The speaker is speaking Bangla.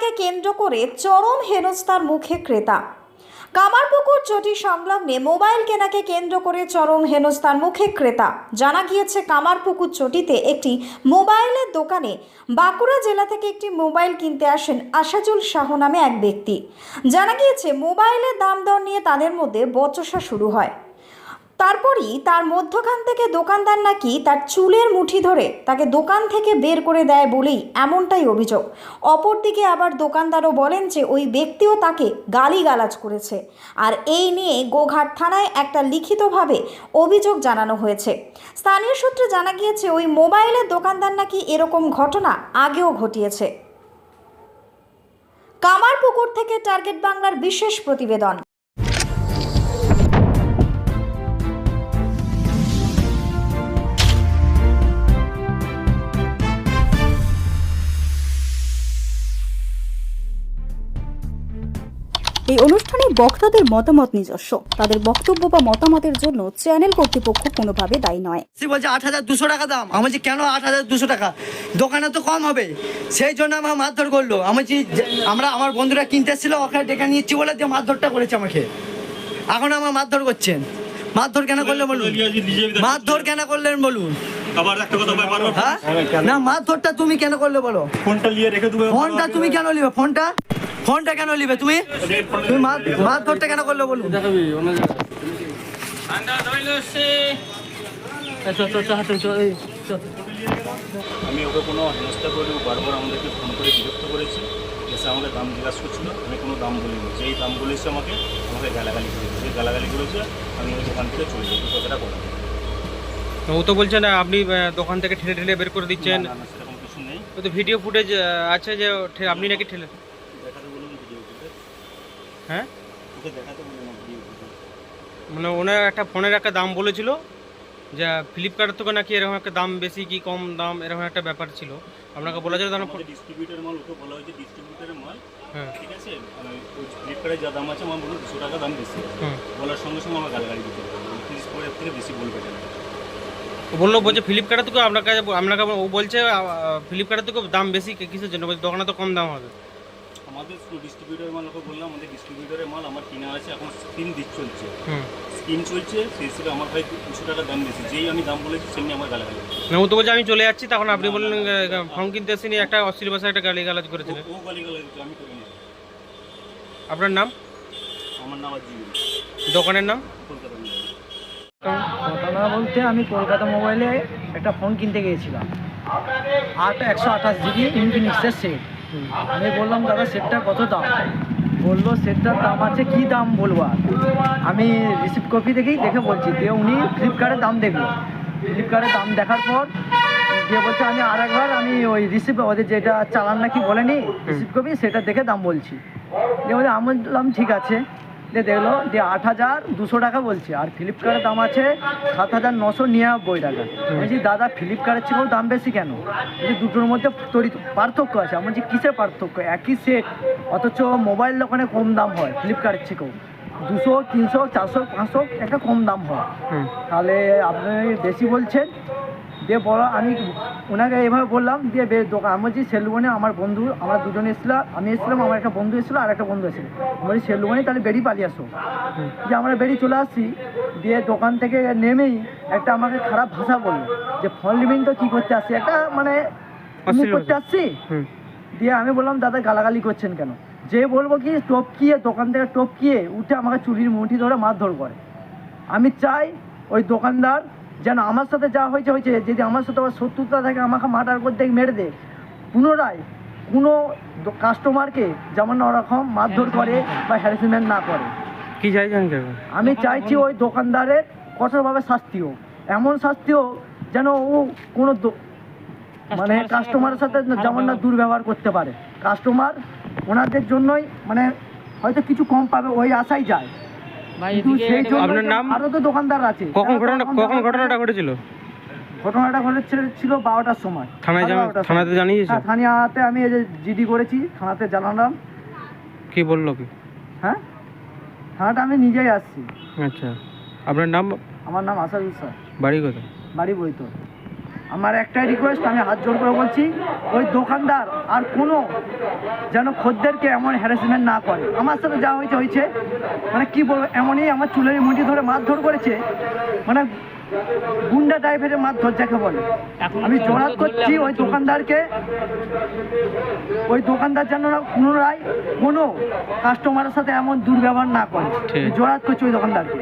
কেনাকে কেন্দ্র করে চরম হেনস্থার মুখে ক্রেতা। কামারপুকুর চটি সংলগ্নে মোবাইল কেনাকে কেন্দ্র করে চরম হেনস্থার মুখে ক্রেতা। জানা গিয়েছে, কামারপুকুর চটিতে একটি মোবাইলের দোকানে বাঁকুড়া জেলা থেকে একটি মোবাইল কিনতে আসেন আশাজুল শাহ নামে এক ব্যক্তি। জানা গিয়েছে, মোবাইলের দাম দর নিয়ে তাদের মধ্যে বচসা শুরু হয়। তারপরই তার মধ্যখান থেকে দোকানদার নাকি তার চুলের মুঠি ধরে তাকে দোকান থেকে বের করে দেয় বলেই এমনটাই অভিযোগ। অপরদিকে আবার দোকানদারও বলেন যে ওই ব্যক্তিও তাকে গালিগালাজ করেছে। আর এই নিয়ে গোঘাট থানায় একটা লিখিতভাবে অভিযোগ জানানো হয়েছে। স্থানীয় সূত্রে জানা গিয়েছে, ওই মোবাইলের দোকানদার নাকি এরকম ঘটনা আগেও ঘটিয়েছে। কামারপুকুর থেকে টার্গেট বাংলার বিশেষ প্রতিবেদন। এই অনুষ্ঠানে বক্তাদের মতামত নিজস্ব। তাদের বক্তব্য বা মতামতের জন্য চ্যানেল কর্তৃপক্ষ কোনোভাবে দায়ী নয়। সে বলছে আট হাজার দুশো টাকা দাম। আমি বলছি কেন আট হাজার দুশো টাকা? দোকানে তো কম হবে। সেই জন্য আমার মারধর করল। আমি বলছি যে- আমরা আমার বন্ধুরা কিনতে এসেছিল ওখানে ডেকে নিয়েছি বলে যে মারধরটা করেছে আমাকে। এখন আমার মারধর করছেন। মারধর কেন করলে বলুন? মারধর কেন করলেন বলুন? আবার একটা কথা হ্যাঁ? না মারধরটা তুমি কেন করলে বলো? ফোনটা নিয়ে রেখে দেবে। ফোনটা তুমি কেন নিবে? ফোনটা? ফোনটা কেন নিবে তুমি? তুমি মার- মারধরটা কেন করলে বলুন? আমি ওকে কোনো হেনস্থা করে বারবার আমাদেরকে ফোন করে বিরক্ত করেছি এসে আমাকে দাম জিজ্ঞাসা করছিল আমি কোনো দাম বলিনি। যেই দাম বলেছে আমাকে আমাকে গালাগালি করেছে। যে গালাগালি করেছে আমি ওই দোকান থেকে চলে যাই কথাটা বলা তো ও তো বলছে না আপনি দোকান থেকে ঠেলে ঠেলে বের করে দিচ্ছেন। সেরকম কিছু নেই। ও তো ভিডিও ফুটেজ আছে যে আপনি নাকি ঠেলে দেখাতে বলুন ভিডিও ফুটেজ হ্যাঁ? মানে ওনার একটা ফোনের একটা দাম বলেছিল যে ফ্লিপকার্ট থেকে নাকি এরকম একটা দাম বেশি কি কম দাম এরকম একটা ব্যাপার ছিল। আপনাকে বলা যায় তখন ডিস্ট্রিবিউটার মাল ওকে বলা হয়েছে ডিস্ট্রিবিউটারের মাল। হ্যাঁ। ঠিক আছে? মানে ফ্লিপকার্টে যা দাম আছে আমার বলুন দুশো টাকা দাম বেশি। হুম। বলার সঙ্গে সঙ্গে আমার গালাগালি দিতে তিরিশ পরে থেকে বেশি বলবে বলল বলছে ফ্লিপকার্টের থেকে আপনার কাছে আপনাকে ও বলছে ফ্লিপকার্টের থেকে দাম বেশি কিসের জন্য? বলছে দোকানে তো কম দাম হবে। আমাদের ডিস্ট্রিবিউটারের মাল ওকে বললাম আমাদের ডিস্ট্রিবিউটারের মাল আমার কিনা আছে এখন স্কিম দিক চলছে। স্কিম চলছে সেই হিসেবে আমার ভাই দুশো টাকা দাম বেশি যেই আমি দাম বলেছি সেমনি আমার গালাগালি না ও তো বলছে আমি চলে যাচ্ছি তখন আপনি বললেন ফোন কিনতে এসেনি একটা অশ্লীল ভাষায় একটা গালি গালাজ করেছিলেন। ও গালিগালাজ দিচ্ছে, আমি করিনি। আপনার নাম? আমার নাম আর দোকানের নাম? কলকাতা ঘটনা বলতে আমি কলকাতা মোবাইলে একটা ফোন কিনতে গিয়েছিলাম। আট একশো আঠাশ জিবি ইনফিনিক্সের সেট। আমি বললাম, দাদা, সেটটা কত দাম? বলল, সেটটার দাম আছে, কি দাম বলব আমি রিসিপ্ট কপি দেখেই দেখে বলছি দিয়ে উনি ফ্লিপকার্টের দাম দেখল। ফ্লিপকার্টের দাম দেখার পর দিয়ে বলছে, আমি আর একবার, আমি ওই রিসিপ্ট ওদের যেটা চালান নাকি বলেনি রিসিপ্ট কপি সেটা দেখে দাম বলছি। দিয়ে বলছে, আমি বললাম, ঠিক আছে। দিয়ে দেখল যে আট হাজার দুশো টাকা বলছে আর ফ্লিপকার্টের দাম আছে সাত হাজার নশো নিরানব্বই টাকা। বলছি দাদা ফ্লিপকার্টের চেয়েও দাম বেশি কেন? বলছি দুটোর মধ্যে তড়িৎ পার্থক্য আছে। আমি বলছি কিসের পার্থক্য? একই সেট অথচ মোবাইল দোকানে কম দাম হয় ফ্লিপকার্টের থেকেও দুশো তিনশো চারশো পাঁচশো একটা কম দাম হয়। তাহলে আপনি বেশি বলছেন দিয়ে বড় আমি ওনাকে এভাবে বললাম দিয়ে বে দোকান আমি বলছি সেলুবনে আমার বন্ধু আমরা দুজনে এসেছিলাম আমি এসেছিলাম আমার একটা বন্ধু এসেছিল আর একটা বন্ধু এসেছিল আমি বলছি সেলুবনে তাহলে বেরিয়ে পালিয়ে আসো। যে আমরা বেরিয়ে চলে আসছি। দিয়ে দোকান থেকে নেমেই একটা আমাকে খারাপ ভাষা বলল যে ফল লিমিং তো কী করতে আসছি? একটা মানে করতে আসছি? দিয়ে আমি বললাম দাদা গালাগালি করছেন কেন? যে বলব কি টপকিয়ে দোকান থেকে টপকিয়ে উঠে আমাকে চুরির মুঠি ধরে মারধর করে। আমি চাই ওই দোকানদার যেন আমার সাথে যা হয়েছে হয়েছে। যদি আমার সাথে আবার শত্রুতা থাকে আমাকে মার্ডার করতে মেরে দে। পুনরায় কোনো কাস্টমারকে যেমন ওরকম মারধর করে বা হ্যারাসমেন্ট না করে। কি চাইছেন আমি চাইছি ওই দোকানদারের কঠোরভাবে শাস্তি হোক এমন শাস্তি হোক যেন ও কোনো মানে কাস্টমারের সাথে যেমন না দুর্ব্যবহার করতে পারে। কাস্টমার ওনাদের জন্যই মানে হয়তো কিছু কম পাবে ওই আশাই যায়। কিন্তু সেই জন্য আপনার নাম? আরও তো দোকানদার আছে। কখন ঘটনা কখন ঘটনাটা ঘটেছিল? ঘটনাটা ঘটেছিল ছিল বারোটার সময়। থানায় থানাতে। হ্যাঁ থানাতে আমি এই যে জিডি করেছি থানাতে জানালাম। কি বলল কি? হ্যাঁ? থানাটা আমি নিজেই আসছি। আচ্ছা। আপনার নাম? আমার নাম আসাদুল স্যার। বাড়ি কোথায়? বাড়ি বইতো আমার একটাই রিকোয়েস্ট আমি হাত জোর করে বলছি ওই দোকানদার আর কোনো যেন খদ্দেরকে এমন হ্যারাসমেন্ট না করে। আমার সাথে যা হয়েছে হয়েছে। মানে কি বলব এমনই আমার চুলের মুঠি ধরে মারধর করেছে। মানে গুন্ডা টাইপের মারধর যাকে বলে। আমি জোরাত করছি ওই দোকানদারকে। ওই দোকানদার যেন না পুনরায় কোনো কাস্টমারের সাথে এমন দুর্ব্যবহার না করে। জোরাত করছি ওই দোকানদারকে।